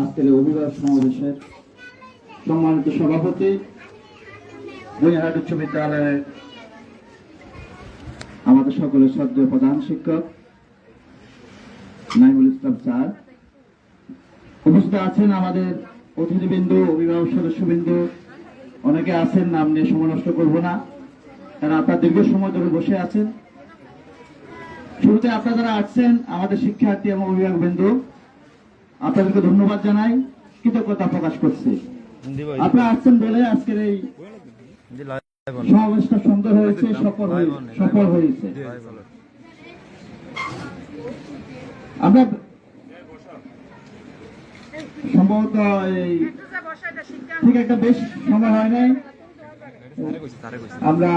আজকের অভিভাবক সম্মানিত সভাপতি বইহাট উচ্চ বিদ্যালয়ের আমাদের সকলের প্রধান শিক্ষক, নাইমুল ইসলাম স্যার। উপস্থিত আছেন আমাদের অতিথিবৃন্দ, অভিভাবক সদস্যবৃন্দ। অনেকে আছেন, নাম নিয়ে সময় নষ্ট করব না। কারণ আপনার দীর্ঘ সময় ধরে বসে আছেন। শুরুতে আপনারা যারা আসছেন আমাদের শিক্ষার্থী এবং অভিভাবকবৃন্দ। আপনাদেরকে ধন্যবাদ জানাই কৃতজ্ঞতা প্রকাশ করছি। আপনারা আসছেন বলে আজকের এই সমাবেশটা সুন্দর হয়েছে সফল সফল হয়েছে। আমরা সম্ভবত এই ঠিক একটা বেশ সময় হয় নাই। আমরা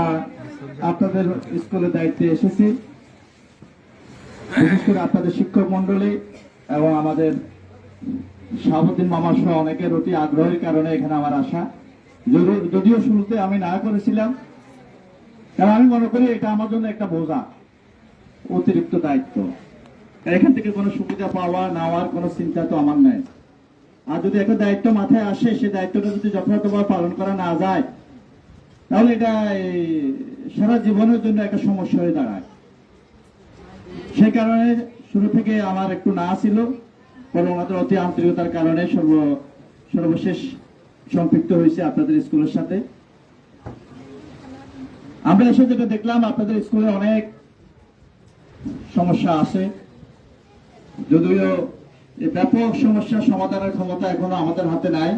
আপনাদের স্কুলের দায়িত্বে এসেছি। বিশেষ করে আপনাদের শিক্ষক মন্ডলী এবং আমাদের শাহাবুদ্দিন মামা সহ অনেকের অতি আগ্রহের কারণে এখানে আমার আসা। যদিও- শুরুতে আমি না করেছিলাম, কারণ আমি মনে করি এটা আমার জন্য একটা বোঝা, অতিরিক্ত দায়িত্ব। এখান থেকে কোনো সুবিধা পাওয়া, নেওয়ার কোনো চিন্তা তো আমার নাই। আর যদি একটা দায়িত্ব মাথায় আসে, সে দায়িত্বটা যদি যথাযথভাবে পালন করা না যায়, তাহলে এটা সারা জীবনের জন্য একটা সমস্যা হয়ে দাঁড়ায়। সেই কারণে শুরু থেকে আমার একটু না ছিল। পরে অতি আন্তরিকতার কারণে সর্ব, সর্বশেষ সম্পৃক্ত হয়েছে আপনাদের স্কুলের সাথে। আমরা এসে যেটা দেখলাম, আপনাদের স্কুলে অনেক সমস্যা আছে। যদিও ব্যাপক সমস্যার সমাধানের ক্ষমতা এখনও আমাদের হাতে নাই।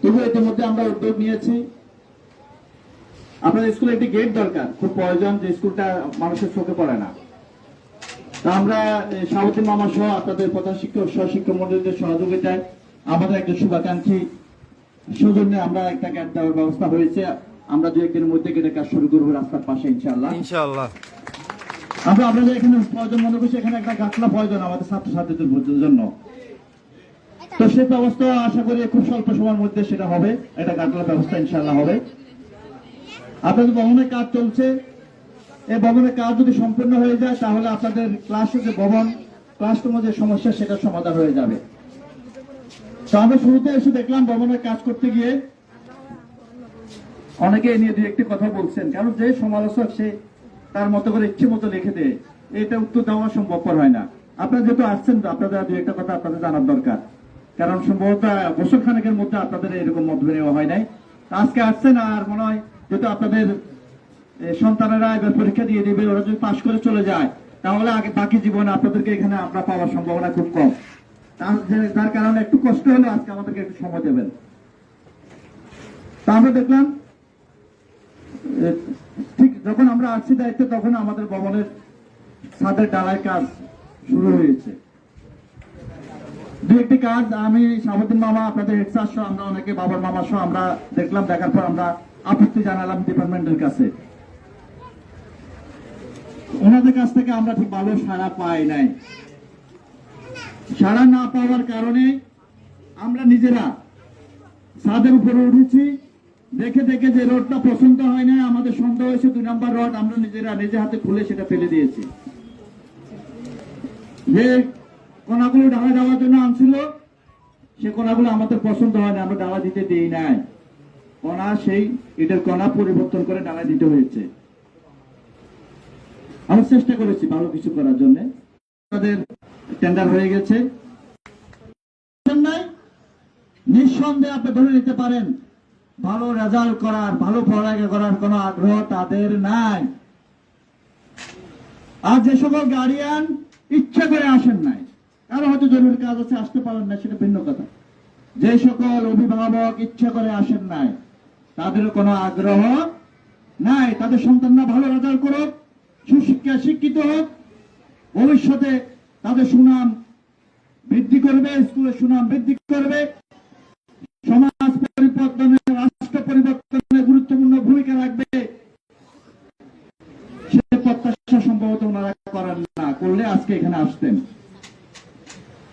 তবু ইতিমধ্যে আমরা উদ্যোগ নিয়েছি। আপনাদের স্কুলে একটি গেট দরকার। খুব প্রয়োজন যে স্কুলটা মানুষের চোখে পড়ে না। আমরা সাবতী মামা সহ আপনাদের প্রধান শিক্ষক সহ শিক্ষক মন্ডলীদের সহযোগিতায় আমাদের একজন শুভাকাঙ্ক্ষী সৌজন্যে আমরা একটা গেট দেওয়ার ব্যবস্থা হয়েছে। আমরা দু একদিনের মধ্যে গেটের কাজ শুরু করব রাস্তার পাশে ইনশাল্লাহ ইনশাল্লাহ আমরা আপনাদের এখানে প্রয়োজন মনে করছি এখানে একটা গাছলা প্রয়োজন আমাদের ছাত্রছাত্রীদের জন্য। তো সেই ব্যবস্থা আশা করি খুব স্বল্প সময়ের মধ্যে সেটা হবে। এটা গাছলার ব্যবস্থা ইনশাআল্লাহ হবে। আপনাদের ভবনের কাজ চলছে। এই ভবনের কাজ যদি সম্পূর্ণ হয়ে যায়, তাহলে আপনাদের ক্লাসের যে ভবন ক্লাসরুমের যে সমস্যা সেটা সমাধান হয়ে যাবে। তো আমরা শুরুতে এসে দেখলাম ভবনের কাজ করতে গিয়ে অনেকে নিয়ে দু একটি কথা বলছেন। কারণ যে সমালোচক, সে তার মতো করে ইচ্ছে মতো লিখে দেয়। এটা উত্তর দেওয়া সম্ভবপর হয় না। আপনারা যেহেতু আসছেন আপনাদের দু একটা কথা আপনাদের জানার দরকার। কারণ সম্ভবত বছর খানেকের মধ্যে আপনাদের এরকম মত নেওয়া হয় নাই। আজকে আসছেন আর মনে হয় যেহেতু আপনাদের সন্তানেরা এবার পরীক্ষা দিয়ে দিবে ওরা যদি পাশ করে চলে যায়, তাহলে আগে বাকি জীবনে আপনাদেরকে এখানে আমরা পাওয়ার সম্ভাবনা খুব কম। তার কারণে একটু কষ্ট হলে আজকে আমাদেরকে একটু সময় দেবেন। তা আমরা দেখলাম ঠিক যখন আমরা আসছি দায়িত্বে, তখন আমাদের ভবনের ছাদের ডালায় কাজ শুরু হয়েছে। দু একটি কাজ, আমি সাবুদ্দিন মামা, আপনাদের হেড স্যার সহ, আমরা অনেকে, বাবার মামা সহ আমরা দেখলাম, দেখার পর আমরা আপত্তি জানালাম ডিপার্টমেন্টের কাছে। ওনাদের কাছ থেকে আমরা ঠিক ভালো সাড়া পাই নাই। সাড়া না পাওয়ার কারণে আমরা নিজেরা ছাদের উপরে উঠেছি। দেখে দেখে যে রোডটা পছন্দ হয় না আমাদের সন্দেহ হয়েছে দুই নম্বর রড আমরা নিজেরা নিজে হাতে খুলে সেটা ফেলে দিয়েছি। যে কোনাগুলো ডালা দেওয়ার জন্য আনছিল, সে কোনাগুলো আমাদের পছন্দ হয় না আমরা ডালা দিতে দিই নাই। কণা সেই এটার কণা পরিবর্তন করে ডালা দিতে হয়েছে। আমরা চেষ্টা করেছি ভালো কিছু করার জন্য। তাদের টেন্ডার হয়ে গেছে। নিঃসন্দেহে আপনি ধরে নিতে পারেন, ভালো রেজাল্ট করার, ভালো পড়ালেখা করার কোনো আগ্রহ তাদের নাই। আর যে সকল গার্ডিয়ান ইচ্ছা করে আসেন নাই কারও হয়তো জরুরি কাজ আছে, আসতে পারেন না, সেটা ভিন্ন কথা। যে সকল অভিভাবক ইচ্ছা করে আসেন নাই তাদের কোনো আগ্রহ নাই। তাদের সন্তানরা ভালো রেজাল্ট করুক। সুশিক্ষা শিক্ষিত হোক, ভবিষ্যতে তাদের সুনাম বৃদ্ধি করবে, স্কুলের সুনাম বৃদ্ধি করবে। সমাজ পরিবর্তনে রাষ্ট্র পরিবর্তনে গুরুত্বপূর্ণ ভূমিকা রাখবে। সে প্রত্যাশা সম্ভবত ওনারা করেন না, করলে আজকে এখানে আসতেন।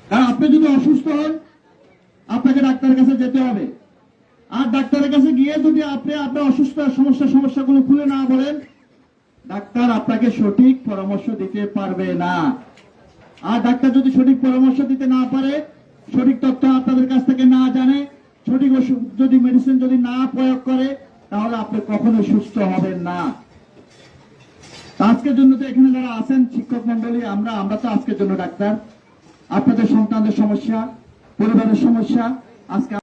কারণ আপনি যদি অসুস্থ হন, আপনাকে ডাক্তারের কাছে যেতে হবে। আর ডাক্তারের কাছে গিয়ে যদি আপনি আপনার অসুস্থ সমস্যা সমস্যাগুলো খুলে না বলেন ডাক্তার আপনাকে সঠিক পরামর্শ দিতে পারবে না। আর ডাক্তার যদি সঠিক পরামর্শ দিতে না পারে, সঠিক তথ্য আপনাদের কাছ থেকে না জানে, সঠিক ওষুধ যদি মেডিসিন যদি না প্রয়োগ করে, তাহলে আপনি কখনো সুস্থ হবেন না। আজকের জন্য তো এখানে যারা আছেন, শিক্ষক মন্ডলী আমরা আমরা তো আজকের জন্য ডাক্তার। আপনাদের সন্তানদের সমস্যা, পরিবারের সমস্যা, আজকে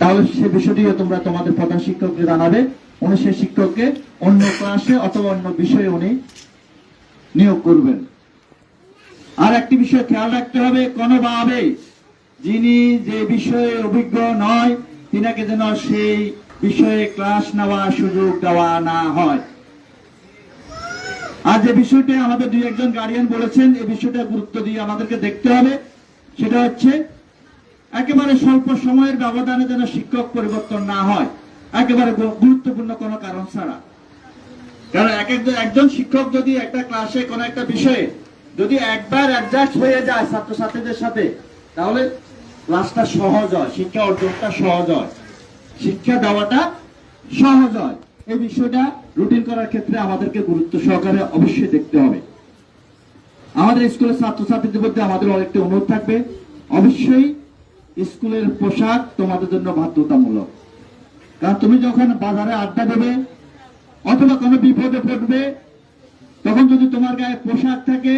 তাহলে সে বিষয়টিও তোমরা তোমাদের প্রধান শিক্ষককে জানাবে। উনি সে শিক্ষককে অন্য ক্লাসে অথবা অন্য বিষয়ে উনি নিয়োগ করবেন। আর একটি বিষয় খেয়াল রাখতে হবে, কোনোভাবে যিনি যে বিষয়ে অভিজ্ঞ নয়, তিনাকে যেন সেই বিষয়ে ক্লাস নেওয়ার সুযোগ দেওয়া না হয়। আর যে বিষয়টা আমাদের দুই একজন গার্ডিয়ান বলেছেন এই বিষয়টা গুরুত্ব দিয়ে আমাদেরকে দেখতে হবে। সেটা হচ্ছে, একেবারে স্বল্প সময়ের ব্যবধানে যেন শিক্ষক পরিবর্তন না হয়। একেবারে গুরুত্বপূর্ণ কোনো কারণ ছাড়া। কারণ এক একজন একজন শিক্ষক যদি একটা ক্লাসে কোনো একটা বিষয়ে যদি একবার অ্যাডজাস্ট হয়ে যায় ছাত্রছাত্রীদের সাথে, তাহলে ক্লাসটা সহজ হয়, শিক্ষা অর্জনটা সহজ হয়। শিক্ষা দেওয়াটা সহজ হয়। এই বিষয়টা রুটিন করার ক্ষেত্রে আমাদেরকে গুরুত্ব সহকারে অবশ্যই দেখতে হবে। আমাদের স্কুলের ছাত্রছাত্রীদের মধ্যে আমাদের অনেকটা অনুরোধ থাকবে। অবশ্যই স্কুলের পোশাক তোমাদের জন্য বাধ্যতামূলক। কারণ তুমি যখন বাজারে আড্ডা দেবে, অথবা কোনো বিপদে পড়বে, তখন যদি তোমার গায়ে পোশাক থাকে,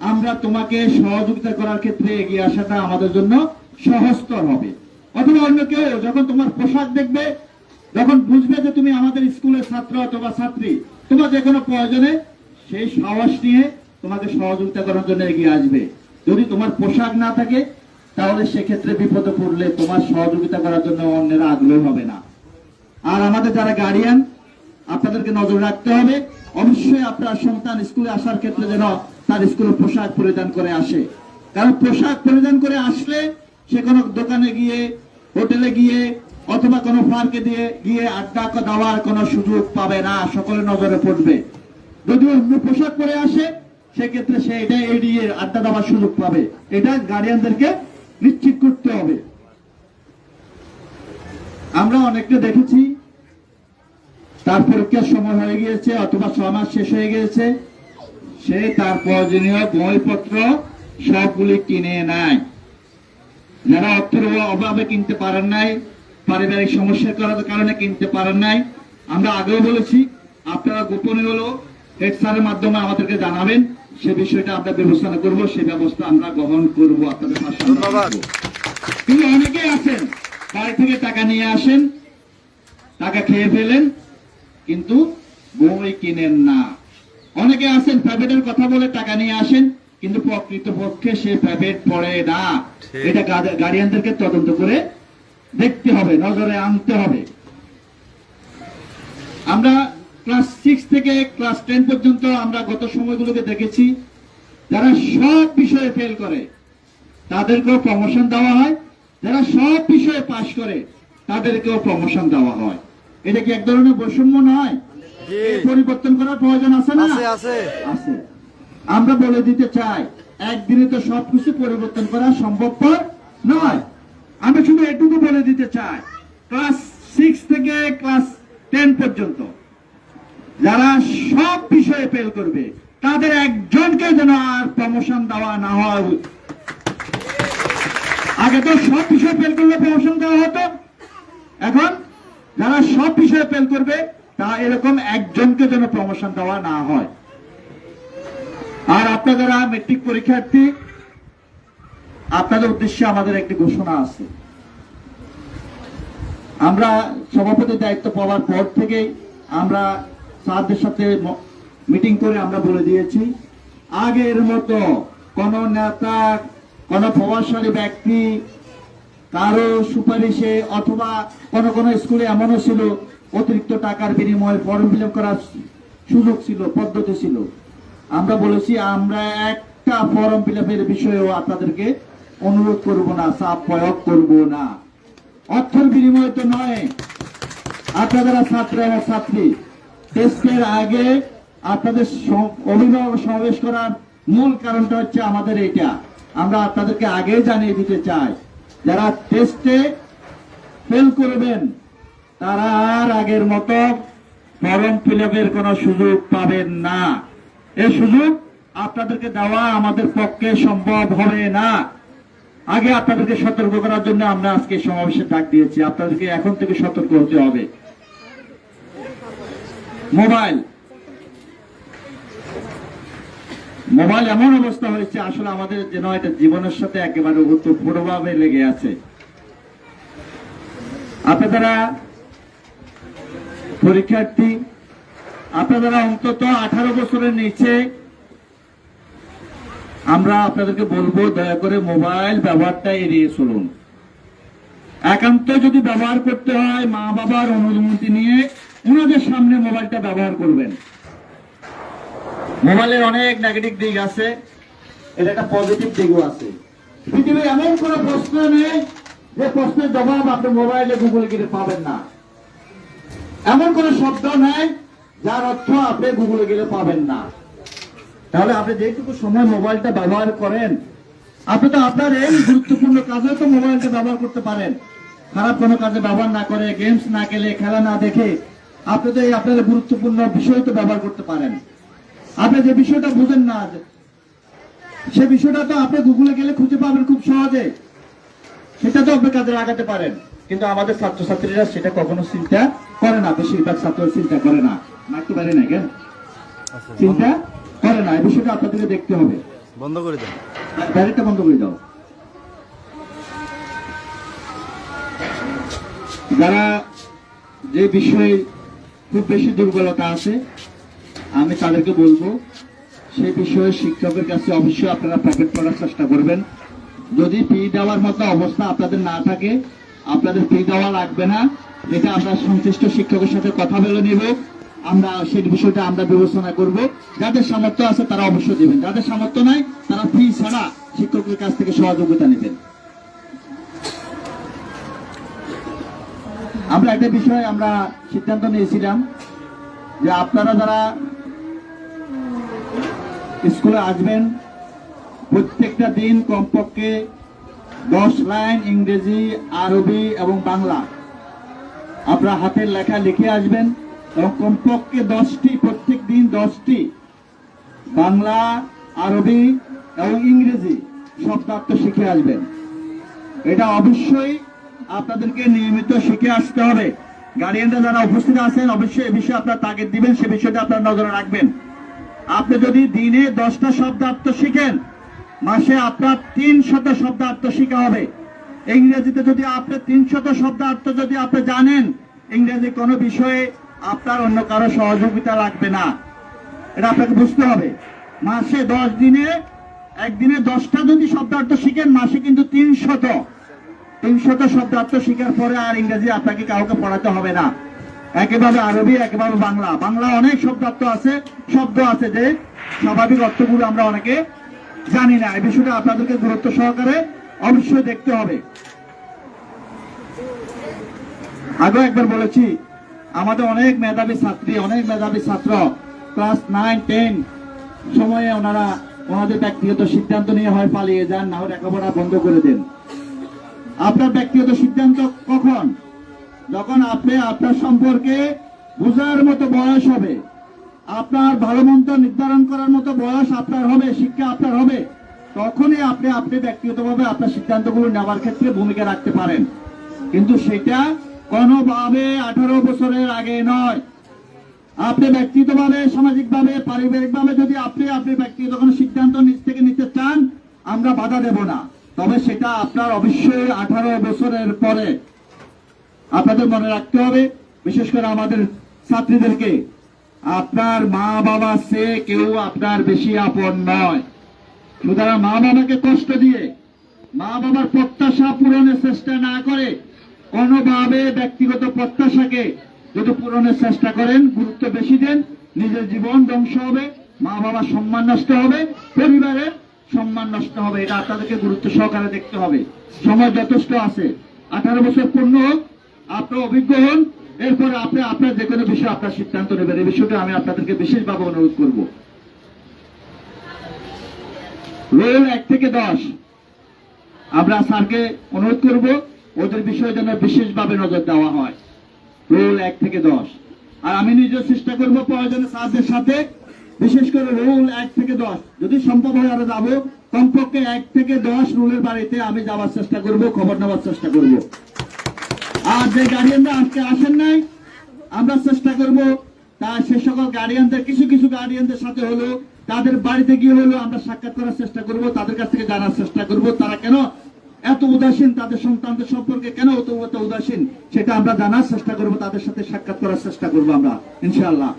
আমরা তোমাকে সহযোগিতা করার ক্ষেত্রে এগিয়ে আসাটা আমাদের জন্য সহজতর হবে। অথবা অন্য কেউ যখন তোমার পোশাক দেখবে, যখন বুঝবে যে তুমি আমাদের স্কুলের ছাত্র অথবা ছাত্রী, তোমার যে কোনো প্রয়োজনে সেই সাহস নিয়ে তোমাকে সহযোগিতা করার জন্য এগিয়ে আসবে। যদি তোমার পোশাক না থাকে, তাহলে সেক্ষেত্রে বিপদে পড়লে তোমার সহযোগিতা করার জন্য অন্যেরা আগ্রহ হবে না। আর আমাদের যারা গার্ডিয়ান আপনাদেরকে নজর রাখতে হবে। অবশ্যই আপনার সন্তান স্কুলে আসার ক্ষেত্রে যেন তার স্কুলের পোশাক পরিধান করে আসে। কারণ পোশাক পরিধান করে আসলে সে কোনো দোকানে গিয়ে হোটেলে গিয়ে, অথবা কোনো পার্কে দিয়ে গিয়ে আড্ডা দেওয়ার কোনো সুযোগ পাবে না সকলে নজরে পড়বে। যদি অন্য পোশাক পরে আসে, সেক্ষেত্রে সে এটা এড়িয়ে আড্ডা দেওয়ার সুযোগ পাবে। এটা গার্ডিয়ানদেরকে নিশ্চিত করতে হবে। আমরা অনেককে দেখেছি তার পরীক্ষার সময় হয়ে গিয়েছে অথবা ছ মাস শেষ হয়ে গিয়েছে। সে তার প্রয়োজনীয় বইপত্র সবগুলি কিনে নেয়। যারা অর্থের অভাবে কিনতে পারেন নাই পারিবারিক সমস্যার কারণে- কারণে কিনতে পারেন নাই আমরা আগেও বলেছি আপনারা গোপনে হলো হেড স্যারের মাধ্যমে আমাদেরকে জানাবেন সে বিষয়টা আমরা ব্যবস্থা করব সে ব্যবস্থা আমরা গ্রহণ করব আপনাদের ধন্যবাদ। অনেকেই আছেন বাড়ি থেকে টাকা নিয়ে আসেন? টাকা খেয়ে ফেলেন কিন্তু বই কিনেন না। অনেকে আছেন প্রাইভেটের কথা বলে টাকা নিয়ে আসেন কিন্তু প্রকৃত পক্ষে সে প্রাইভেট পড়ে না। এটা গার্ডিয়ানদেরকে তদন্ত করে দেখতে হবে নজরে আনতে হবে। আমরা ক্লাস সিক্স থেকে ক্লাস টেন পর্যন্ত আমরা গত সময়গুলোকে দেখেছি যারা সব বিষয়ে ফেল করে তাদেরকেও প্রমোশন দেওয়া হয়। যারা সব বিষয়ে পাশ করে তাদেরকেও প্রমোশন দেওয়া হয়। এটা কি এক ধরনের বৈষম্য নয়? পরিবর্তন করার প্রয়োজন আছে না? আছে আমরা বলে দিতে চাই একদিনে তো সবকিছু পরিবর্তন করা সম্ভবপর নয়। আমি শুধু এটুকু বলে দিতে চাই ক্লাস সিক্স থেকে ক্লাস টেন পর্যন্ত যারা সব বিষয়ে ফেল করবে তাদের একজনকে যেন আর প্রমোশন দেওয়া না হয়। আগে তো সব বিষয়ে ফেল করলে প্রমোশন দেওয়া হতো। এখন যারা সব বিষয়ে ফেল করবে তা এরকম একজনকে যেন প্রমোশন দেওয়া না হয়। আর আপনারা মেট্রিক পরীক্ষার্থী, আপনাদের উদ্দেশ্যে আমাদের একটি ঘোষণা আছে। আমরা সভাপতি দায়িত্ব পাওয়ার পর থেকেই আমরা স্যারদের সাথে মিটিং করে আমরা বলে দিয়েছি, আগের মতো কোন নেতা কোন প্রভাবশালী ব্যক্তি, কারও সুপারিশে অথবা কোন কোন স্কুলে এমনও ছিল, অতিরিক্ত টাকার বিনিময়ে ফর্ম ফিল করার সুযোগ ছিল, পদ্ধতি ছিল। আমরা বলেছি, আমরা একটা ফর্ম ফিল বিষয়েও আপনাদেরকে অনুরোধ করব না চাপ প্রয়োগ করব না। অর্থের বিনিময়ে তো নয়। আপনারা ছাত্র এবং ছাত্রী টেস্টের আগে আপনাদের অভিভাবক সমাবেশ করার মূল কারণটা হচ্ছে আমাদের এটা। আমরা আপনাদেরকে আগে জানিয়ে দিতে চাই, যারা টেস্টে ফেল করবেন, তারা আর আগের মতো ফর্ম ফিল আপের কোনো সুযোগ পাবেন না। এ সুযোগ আপনাদেরকে দেওয়া আমাদের পক্ষে সম্ভব হবে না। আগে আপনাদেরকে সতর্ক করার জন্য আমরা আজকে সমাবেশে ডাক দিয়েছি। আপনাদেরকে এখন থেকে সতর্ক হতে হবে। মোবাইল মোবাইল এমন অবস্থা হয়েছে, আসলে আমাদের যেন এটা জীবনের সাথে একেবারে ওতপ্রোতভাবে লেগে আছে। আপনারা পরীক্ষার্থী, আপনারা অন্তত আঠারো বছরের নিচে, আমরা আপনাদেরকে বলব, দয়া করে মোবাইল ব্যবহারটা এড়িয়ে চলুন। একান্ত যদি ব্যবহার করতে হয় মা বাবার অনুমতি নিয়ে ওনাদের সামনে মোবাইলটা ব্যবহার করবেন। মোবাইলের অনেক নেগেটিভ দিক আছে এটা একটা পজিটিভ দিকও আছে। পৃথিবীর এমন কোন প্রশ্ন নেই যে প্রশ্নের জবাব আপনি মোবাইলে গুগলে গিয়ে পাবেন না। এমন কোন শব্দ নেই যার অর্থ আপনি গুগলে গেলে পাবেন না। তাহলে আপনি যেটুকু সময় মোবাইলটা ব্যবহার করেন, আপনি তো আপনার এই গুরুত্বপূর্ণ কাজে তো মোবাইলটা ব্যবহার করতে পারেন। খারাপ কোনো কাজে ব্যবহার না করে গেমস না খেলে, খেলা না দেখে আপনি তো এই আপনার গুরুত্বপূর্ণ বিষয় তো ব্যবহার করতে পারেন। আপনি যে বিষয়টা বুঝেন না সে বিষয়টা তো আপনি গুগলে গেলে খুঁজে পাবেন খুব সহজে। সেটা তো আপনি কাজে লাগাতে পারেন। কিন্তু আমাদের ছাত্রছাত্রীরা সেটা কখনো চিন্তা করে না বেশিরভাগ ছাত্র চিন্তা করে না। মারতে পারে না কেন চিন্তা করে না এই বিষয়টা আপনাদেরকে দেখতে হবে। বন্ধ করে দেন। ডাইরেক্টটা বন্ধ করে দাও। যারা যে বিষয়ে খুব বেশি দুর্বলতা আছে আমি তাদেরকে বলব, সেই বিষয়ে শিক্ষকের কাছে অবশ্যই আপনারা প্যাকেট করার চেষ্টা করবেন। যদি ফি দেওয়ার মতো অবস্থা আপনাদের না থাকে, আপনাদের ফি দেওয়া লাগবে না। এটা আমরা সংশ্লিষ্ট শিক্ষকের সাথে কথা বলে নিব। আমরা সেই বিষয়টা আমরা বিবেচনা করব। যাদের সামর্থ্য আছে তারা অবশ্যই দেবেন। যাদের সামর্থ্য নাই, তারা ফি ছাড়া শিক্ষকের কাছ থেকে সহযোগিতা নেবেন। আমরা একটা বিষয়ে আমরা সিদ্ধান্ত নিয়েছিলাম যে আপনারা যারা স্কুলে আসবেন। প্রত্যেকটা দিন কমপক্ষে দশ লাইন ইংরেজি, আরবি এবং বাংলা। আপনার হাতের লেখা লিখে আসবেন এবং কমপক্ষে দশটি, প্রত্যেক দিন দশটি বাংলা, আরবি এবং ইংরেজি শব্দার্থ শিখে আসবেন। এটা অবশ্যই আপনাদেরকে নিয়মিত শিখে আসতে হবে। গার্ডিয়ানরা যারা উপস্থিত আছেন, অবশ্যই এই বিষয়ে আপনার তাগিদ দিবেন, সে বিষয়টা আপনার নজরে রাখবেন। আপনি যদি দিনে দশটা শব্দার্থ শিখেন মাসে আপনার তিন শত শব্দার্থ শিখা হবে। ইংরেজিতে যদি আপনি তিন শত শব্দার্থ যদি আপনি জানেন, ইংরেজি কোনো বিষয়ে আপনার অন্য কারও সহযোগিতা লাগবে না। এটা আপনাকে বুঝতে হবে। মাসে দশ দিনে, একদিনে দশটা যদি শব্দার্থ শিখেন মাসে কিন্তু তিন শত তিনশত শব্দার্থ শিখার পরে আর ইংরেজি আপনাকে কাউকে পড়াতে হবে না। একেভাবে আরবি একেভাবে বাংলা। বাংলা অনেক শব্দার্থ আছে, শব্দ আছে যে স্বাভাবিক অর্থগুলো আমরা অনেকে জানি না। এই বিষয়টা আপনাদেরকে গুরুত্ব সহকারে অবশ্যই দেখতে হবে। আগেও একবার বলেছি, আমাদের অনেক মেধাবী ছাত্রী, অনেক মেধাবী ছাত্র, ক্লাস নাইন, টেন সময়ে ওনারা ওনাদের ব্যক্তিগত সিদ্ধান্ত নিয়ে হয় পালিয়ে যান, না লেখাপড়া বন্ধ করে দেন। আপনার ব্যক্তিগত সিদ্ধান্ত কখন? যখন আপনি আপনার সম্পর্কে বোঝার মতো বয়স হবে, আপনার ভালো মন্দ নির্ধারণ করার মতো বয়স আপনার হবে, শিক্ষা আপনার হবে, তখনই আপনি আপনি ব্যক্তিগতভাবে আপনার সিদ্ধান্তগুলো নেওয়ার ক্ষেত্রে ভূমিকা রাখতে পারেন। কিন্তু সেটা কোনোভাবে আঠারো বছরের আগে নয়। আপনি ব্যক্তিগতভাবে, সামাজিকভাবে, পারিবারিকভাবে যদি আপনি আপনি ব্যক্তিগত কোনো সিদ্ধান্ত নিজ থেকে নিতে চান, আমরা বাধা দেব না। তবে সেটা আপনার অবশ্যই আঠারো বছরের পরে। আপনাদের মনে রাখতে হবে, বিশেষ করে আমাদের ছাত্রীদেরকে, আপনার মা বাবা সে কেউ আপনার বেশি আপন নয়। সুতরাং মা বাবাকে কষ্ট দিয়ে, মা বাবার প্রত্যাশা পূরণের চেষ্টা না করে, কোনোভাবে ব্যক্তিগত প্রত্যাশাকে যদি পূরণের চেষ্টা করেন, গুরুত্ব বেশি দেন, নিজের জীবন ধ্বংস হবে, মা বাবার সম্মান নষ্ট হবে, পরিবারের সম্মান নষ্ট হবে, এটা আপনাদেরকে গুরুত্ব সহকারে দেখতে হবে। সময় যথেষ্ট আছে। আঠারো বছর পূর্ণ হোক আপনার অভিজ্ঞ হন, এরপরে আপনি আপনার যে কোনো বিষয়ে আপনার সিদ্ধান্ত নেবেন। এই বিষয়টা আমি আপনাদেরকে বিশেষভাবে অনুরোধ করব। রোল এক থেকে দশ। আমরা স্যারকে অনুরোধ করব, ওদের বিষয়ে যেন বিশেষভাবে নজর দেওয়া হয়। রোল এক থেকে দশ। আর আমি নিজেও চেষ্টা করব প্রয়োজনে স্যারদের সাথে, বিশেষ করে রুল এক থেকে দশ। যদি সম্ভব হয় আরও যাব। কমপক্ষে এক থেকে দশ রুলের বাড়িতে আমি যাওয়ার চেষ্টা করব, খবর নেওয়ার চেষ্টা করব। যে গার্ডিয়ানরা আজকে আসেন নাই, আমরা চেষ্টা করব তা সে সকল গার্ডিয়ানদের কিছু কিছু গার্ডিয়ানদের সাথে হলো, তাদের বাড়িতে গিয়ে হলো, আমরা সাক্ষাৎ করার চেষ্টা করব, তাদের কাছ থেকে জানার চেষ্টা করব, তারা কেন এত উদাসীন, তাদের সন্তানদের সম্পর্কে কেন এত এত উদাসীন, সেটা আমরা জানার চেষ্টা করব, তাদের সাথে সাক্ষাৎ করার চেষ্টা করব আমরা, ইনশাআল্লাহ।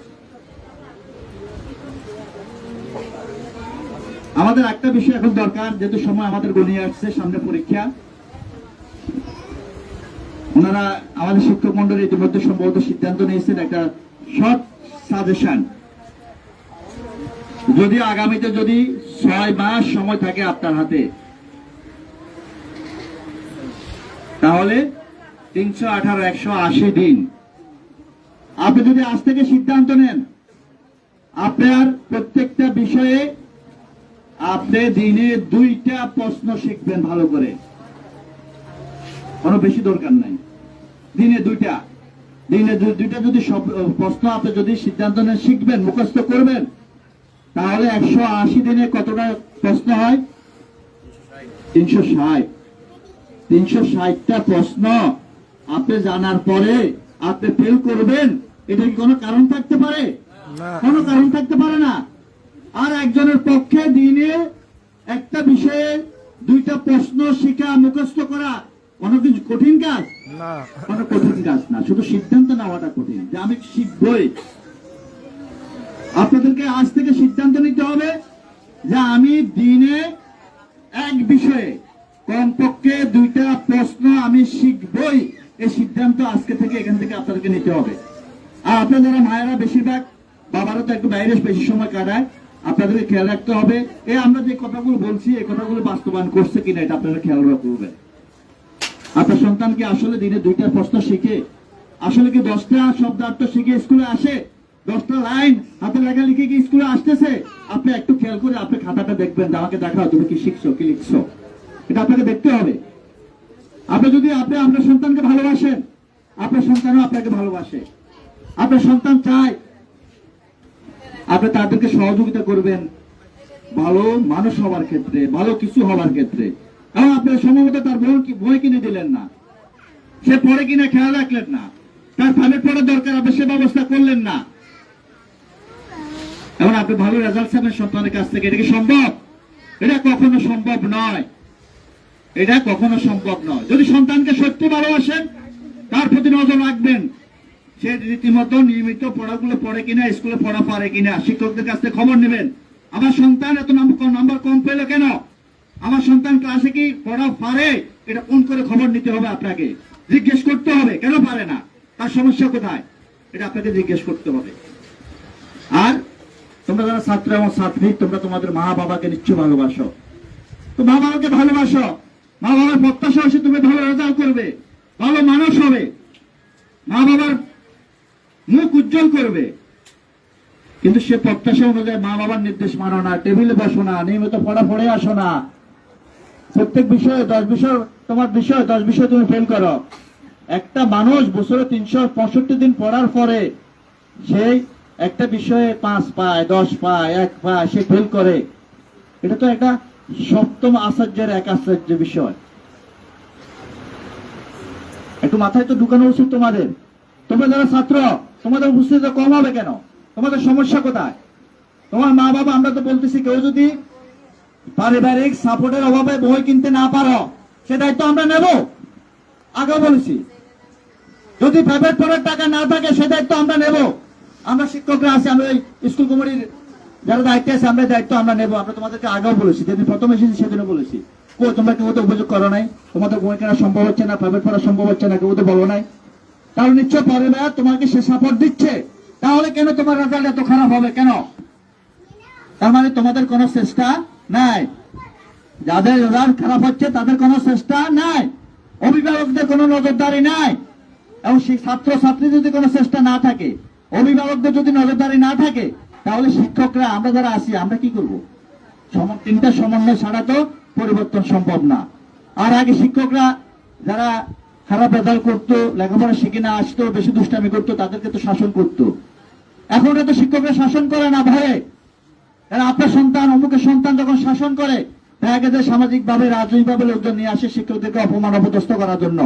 আমাদের একটা বিষয় এখন দরকার, যেহেতু সময় আমাদের গনিয়ে আসছে, সামনে পরীক্ষা। ওনারা আমাদের শিক্ষক মন্ডলী ইতিমধ্যে সম্ভবত সিদ্ধান্ত নিয়েছেন একটা শর্ট সাজেশন যদি আগামীতে যদি ছয় মাস সময় থাকে আপনার হাতে, তাহলে তিনশো আঠারো, একশো আশি দিন। আপনি যদি আজ থেকে সিদ্ধান্ত নেন, আপনার প্রত্যেকটা বিষয়ে আপনি দিনে দুইটা প্রশ্ন শিখবেন ভালো করে। কোনো বেশি দরকার নাই। দিনে দুইটা। দিনে দুইটা যদি সব প্রশ্ন আপনি যদি সিদ্ধান্ত নেন শিখবেন মুখস্থ করবেন তাহলে একশো আশি দিনে কতটা প্রশ্ন হয়? তিনশো ষাট। তিনশো ষাটটা প্রশ্ন আপনি জানার পরে আপনি ফেল করবেন এটা কি কোনো কারণ থাকতে পারে? কোনো কারণ থাকতে পারে না। আর একজনের পক্ষে দিনে একটা বিষয়ে দুইটা প্রশ্ন শিখা মুখস্থ করা কোনো কিছু কঠিন কাজ? কোনো কঠিন কাজ না, শুধু সিদ্ধান্ত নেওয়াটা কঠিন। যে আমি শিখবই। আপনাদেরকে আজ থেকে সিদ্ধান্ত নিতে হবে যে আমি দিনে এক বিষয়ে কমপক্ষে দুইটা প্রশ্ন আমি শিখবই। এই সিদ্ধান্ত আজকে থেকে এখান থেকে আপনাদেরকে নিতে হবে। আর আপনারা মায়েরা বেশিরভাগ, বাবারা তো একটু বাইরে বেশি সময় কাটায়, আপনাদেরকে খেয়াল রাখতে হবে। এ আমরা যে কথাগুলো বলছি, এই কথাগুলো বাস্তবায়ন করছে কিনা এটা আপনারা খেয়াল রাখবেন আপনার সন্তান কি আসলে দিনে দুইটা প্রশ্ন শিখে? আসলে কি দশটা শব্দার্থ শিখে স্কুলে আসে? দশটা লাইন হাতে লেখা লিখে কি স্কুলে আসতেছে? আপনি একটু খেয়াল করে আপনি খাতাটা দেখবেন আমাকে দেখাও, তুমি কি শিখছো, কি লিখছো? এটা আপনাকে দেখতে হবে। আপনি যদি আপনি আপনার সন্তানকে ভালোবাসেন, আপনার সন্তানও আপনাকে ভালোবাসে। আপনার সন্তান চায় আপনি তাদেরকে সহযোগিতা করবেন ভালো মানুষ হওয়ার ক্ষেত্রে, ভালো কিছু হওয়ার ক্ষেত্রে। এবং আপনার সম্ভবত তার বই কি- বই কিনে দিলেন না? সে পড়ে কিনা খেয়াল রাখলেন না। তার ফাইভের পড়ার দরকার আপনি সে ব্যবস্থা করলেন না। এবং আপনি ভালো রেজাল্ট পাবেন সন্তানের কাছ থেকে। এটা কি সম্ভব? এটা কখনো সম্ভব নয়। এটা কখনো সম্ভব নয়। যদি সন্তানকে সত্যি ভালোবাসেন, তার প্রতি নজর রাখবেন। সে রীতিমতো নিয়মিত পড়াগুলো পড়ে কিনা, স্কুলে পড়া পারে কিনা, শিক্ষকদের কাছ থেকে খবর নেবেন। আমার সন্তান এত নাম্বার কম পেল কেন? আমার সন্তান ক্লাসে কি? পড়া পারে? এটা কোন করে খবর নিতে হবে আপনাকে? জিজ্ঞেস করতে হবে, কেন পারে না? তার সমস্যা কোথায়? এটা আপনাকে জিজ্ঞেস করতে হবে। আর তোমরা যারা ছাত্র এবং ছাত্রী, তোমরা তোমাদের মা বাবাকে নিশ্চয় ভালোবাসো। তো মা বাবাকে ভালোবাসো। মা বাবার প্রত্যাশা হচ্ছে তুমি ভালো রেজাল্ট করবে, ভালো মানুষ হবে। মা বাবার মুখ উজ্জ্বল করবে। কিন্তু সে প্রত্যাশা অনুযায়ী মা বাবার নির্দেশ মানো না, টেবিলে বসো না, নিয়মিত পড়া পড়ে আসো না। প্রত্যেক বিষয়ে দশ বিষয়, তোমার বিষয় দশ বিষয় তুমি ফেল করো। একটা মানুষ বছরে তিনশো পঁয়ষট্টি দিন পড়ার পরে সেই একটা বিষয়ে পাঁচ পায়, দশ পায়, এক পায়, সে ফেল করে। এটা তো একটা সপ্তম আশ্চর্যের এক আশ্চর্য বিষয়। একটু মাথায় তো ঢুকানো উচিত তোমাদের। তোমরা যারা ছাত্র, তোমাদের উপস্থিতিটা কম হবে কেন? তোমাদের সমস্যা কোথায়? তোমার মা বাবা আমরা তো বলতেছি, কেউ যদি পারিবারিক সাপোর্টের অভাবে বই কিনতে না পারো, সে দায়িত্ব আমরা নেব। আগে বলেছি, যদি প্রাইভেট পড়ার টাকা না থাকে, সে দায়িত্ব আমরা নেব। আমরা শিক্ষকরা আছি, আমরা স্কুল কমিটির যারা দায়িত্বে আছে, আমরা দায়িত্ব আমরা নেব। আমরা তোমাদেরকে আগেও বলেছি, যেদিন প্রথম এসেছি সেদিনও বলেছি। কো, তোমরা কেউ তো অভিযোগ করো নাই, তোমাদের বই কেনা সম্ভব হচ্ছে না প্রাইভেট পড়া সম্ভব হচ্ছে না, কেউ তো বলো নাই। কারণ নিশ্চয় পরিবার তোমাকে সে সাপোর্ট দিচ্ছে। তাহলে কেন তোমার রেজাল্ট এত খারাপ হবে? কেন? তার মানে তোমাদের কোনো চেষ্টা নাই। যাদের রেজাল্ট খারাপ হচ্ছে, তাদের কোনো চেষ্টা নাই। অভিভাবকদের কোনো নজরদারি নাই। এবং সেই ছাত্র ছাত্রী যদি কোনো চেষ্টা না থাকে, অভিভাবকদের যদি নজরদারি না থাকে, তাহলে শিক্ষকরা আমরা যারা আছি, আমরা কি করব? তিনটা সমন্বয় ছাড়া তো পরিবর্তন সম্ভব না। আর আগে শিক্ষকরা যারা খারাপ রেজাল্ট করতো, লেখাপড়া শিখে না আসতো, বেশি দুষ্টামি করতো, তাদেরকে তো শাসন করতো। এখন তো শিক্ষকরা শাসন করে না ভয়ে। আপনার সন্তান, অমুকের সন্তান যখন শাসন করে, দেখা গেছে সামাজিক ভাবে রাজনৈতিক ভাবে লোকজন নিয়ে আসে শিক্ষকদেরকে অপমান অপদস্থ করার জন্য।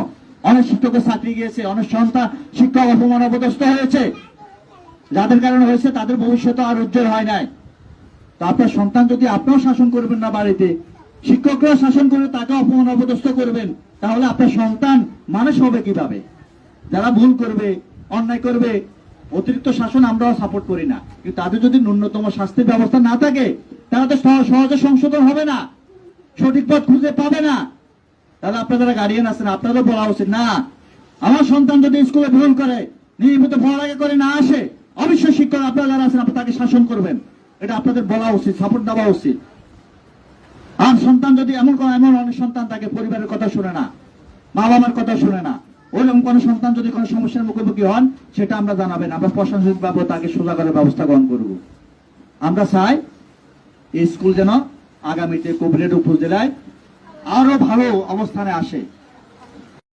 অনেক শিক্ষকের চাকরি গিয়েছে, অনেক সন্তান, শিক্ষক অপমান অপদস্থ হয়েছে। যাদের কারণে হয়েছে, তাদের ভবিষ্যৎ আর উজ্জ্বল হয় নাই। তো আপনার সন্তান যদি আপনিও শাসন করবেন না বাড়িতে শিক্ষকরা শাসন করে তাকে অপমান অপদস্থ করবেন, তাহলে আপনার সন্তান মানুষ হবে কীভাবে? যারা ভুল করবে, অন্যায় করবে অতিরিক্ত শাসন আমরাও সাপোর্ট করি না। কিন্তু তাদের যদি ন্যূনতম শাস্তির ব্যবস্থা না থাকে, তারা তো সহ- সহজে সংশোধন হবে না। সঠিক পথ খুঁজে পাবে না। তাহলে আপনার গার্ডিয়ান আছেন আপনাদের বলা উচিত না। আমার সন্তান যদি স্কুলে ভুল করে, নিয়মিত পড়ালেখা করে না আসে, অবশ্যই শিক্ষক আপনারা যারা আছেন, আপনারা তাকে শাসন করবেন। এটা আপনাদের বলা উচিত সাপোর্ট দেওয়া উচিত। আর সন্তান যদি এমন এমন অনেক সন্তান তাকে পরিবারের কথা শুনে না মা বাবার কথা শুনে না ওইরকম কোনো সন্তান যদি কোনো সমস্যার মুখোমুখি হন, সেটা আমরা জানাবেন। আমরা প্রশাসনিক বাবু তাকে সোজা করার ব্যবস্থা গ্রহণ করব। আমরা চাই এই স্কুল যেন আগামীতে কুবরেড উপজেলায় আরও ভালো অবস্থানে আসে।